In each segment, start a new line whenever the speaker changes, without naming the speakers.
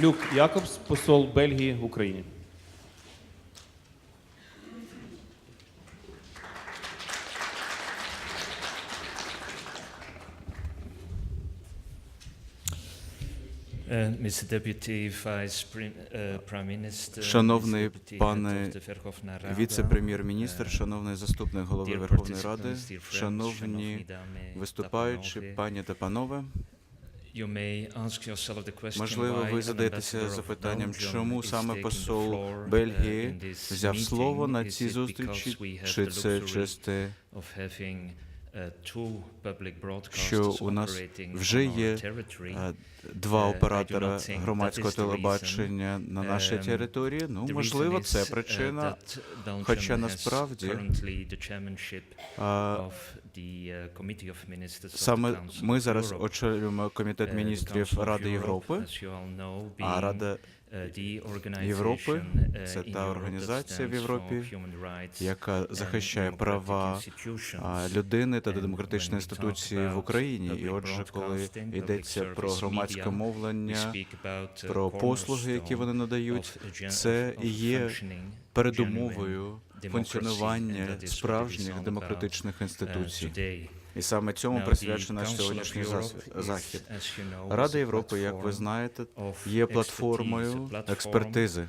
Люк Якобс, посол Бельгії в Україні.
Uh, uh,
Шановний пане Віце-прем'єр-міністр,
uh,
шановний заступник голови Верховної Ради, шановні виступаючі, пані та панове. Можливо, ви задаєтеся запитанням, чому саме посол
uh,
Бельгії взяв слово на цій зустрічі, чи це
luxury uh,
що у нас вже є два
Е,
оператора громадського телебачення на нашій
Ем,
території? Ну, можливо, це
uh,
причина. хоча насправді,
uh,
Саме ми зараз очолюємо комітет
Uh,
міністрів Ради Європи. А Рада
uh,
Європи
uh,
це та організація в Європі, яка захищає права людини та демократичні інституції в Україні. І отже, коли йдеться про громадське мовлення,
uh,
про послуги, які вони надають, це і є передумовою функціонування справжніх демократичних
uh,
інституцій. І саме цьому присвячений наш сьогоднішній захід. Рада Європи, як ви знаєте, є платформою експертизи,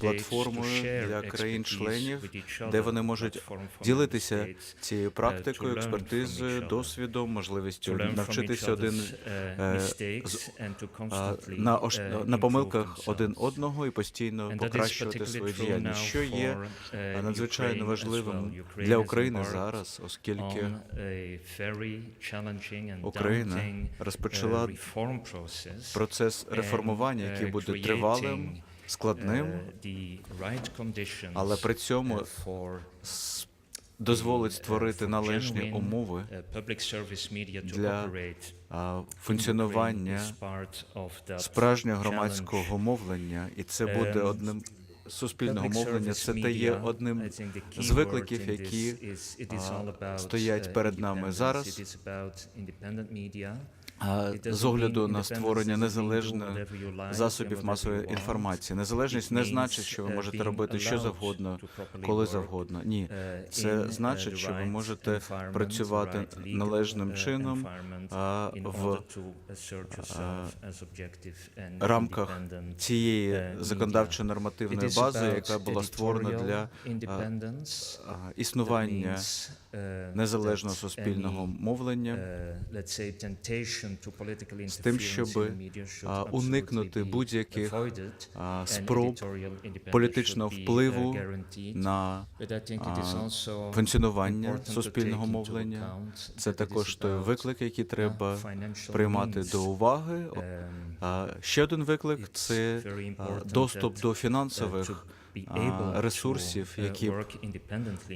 платформою для країн-членів, де вони можуть ділитися цією практикою, експертизою, досвідом, можливістю навчитися один
uh,
е, з- на, ош-
uh,
на помилках один одного і постійно покращувати свою діяльність, що є
uh,
надзвичайно важливим для України зараз, оскільки Україна розпочала
uh, reform
процес реформування, який
uh,
буде тривалим, складним,
uh, right
але при цьому дозволить створити належні умови для функціонування справжнього громадського мовлення, і це буде одним суспільного мовлення. Це та є одним з викликів, які стоять
uh,
перед нами зараз. З огляду на створення незалежних засобів масової інформації. Незалежність не значить, що ви
uh,
можете робити що завгодно, коли завгодно. Ні,
uh,
це
uh,
значить, що ви можете працювати належним
uh,
чином в рамках цієї
uh,
законодавчо нормативної бази, яка була створена для існування
uh,
незалежного суспільного мовлення.
uh,
з тим, щоб уникнути будь-яких спроб політичного
uh,
впливу на функціонування суспільного мовлення. Це також той виклик, який
uh,
треба приймати до уваги.
Um,
ще один виклик це доступ до
uh,
фінансових ресурсів,
uh,
які б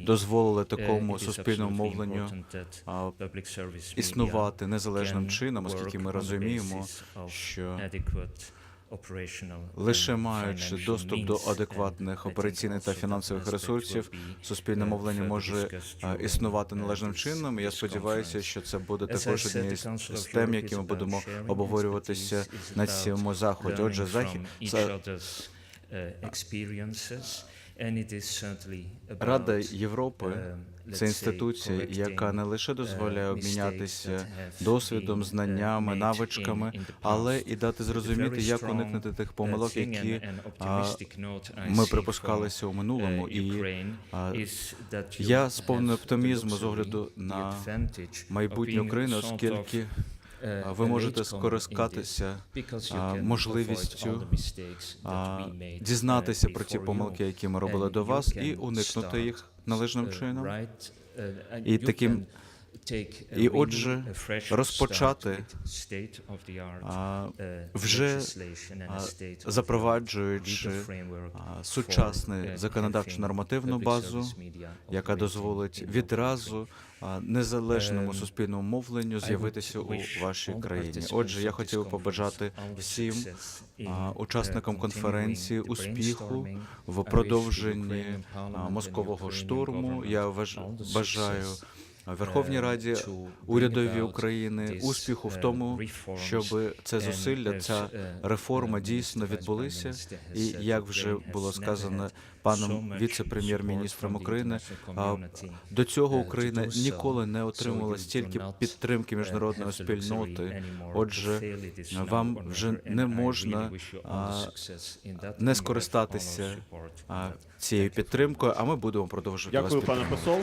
дозволили
Uh,
такому суспільному мовленню існувати незалежним чином, оскільки ми розуміємо, що лише маючи доступ до адекватних операційних та фінансових ресурсів, суспільне
uh,
мовлення може існувати належним чином. І я сподіваюся, що це буде також однією з тем, які ми будемо обговорюватися на цьому заході. Отже, захід
uh,
Рада Європи
um,
це інституція, яка не лише дозволяє
uh,
обмінятися досвідом,
uh,
знаннями, навичками, але і дати зрозуміти, як уникнути тих
uh,
помилок, які ми припускалися у минулому.
uh,
І я сповнений оптимізму з огляду на майбутнє України, оскільки
uh,
ви можете скористатися можливістю,
uh,
дізнатися про ті помилки, які ми робили до вас, і уникнути їх належним
uh,
чином.
uh,
І таким- і отже, розпочати,
uh,
вже запроваджуючи сучасну
uh,
законодавчу нормативну базу, яка дозволить відразу незалежному
Ем,
суспільному мовленню з'явитися у вашій країні. Отже, я хотів побажати всім
uh,
учасникам конференції успіху в продовженні
Ukrainian
штурму. Я бажаю Верховній Раді, урядові України успіху в тому, щоб це зусилля, ця реформа дійсно відбулися. І як вже було сказано паном віце-прем'єр-міністром України, до цього Україна ніколи не отримувала стільки підтримки міжнародної спільноти. Отже, вам вже не можна не скористатися цією підтримкою, а ми будемо продовжувати вас
Дякую, пане посол.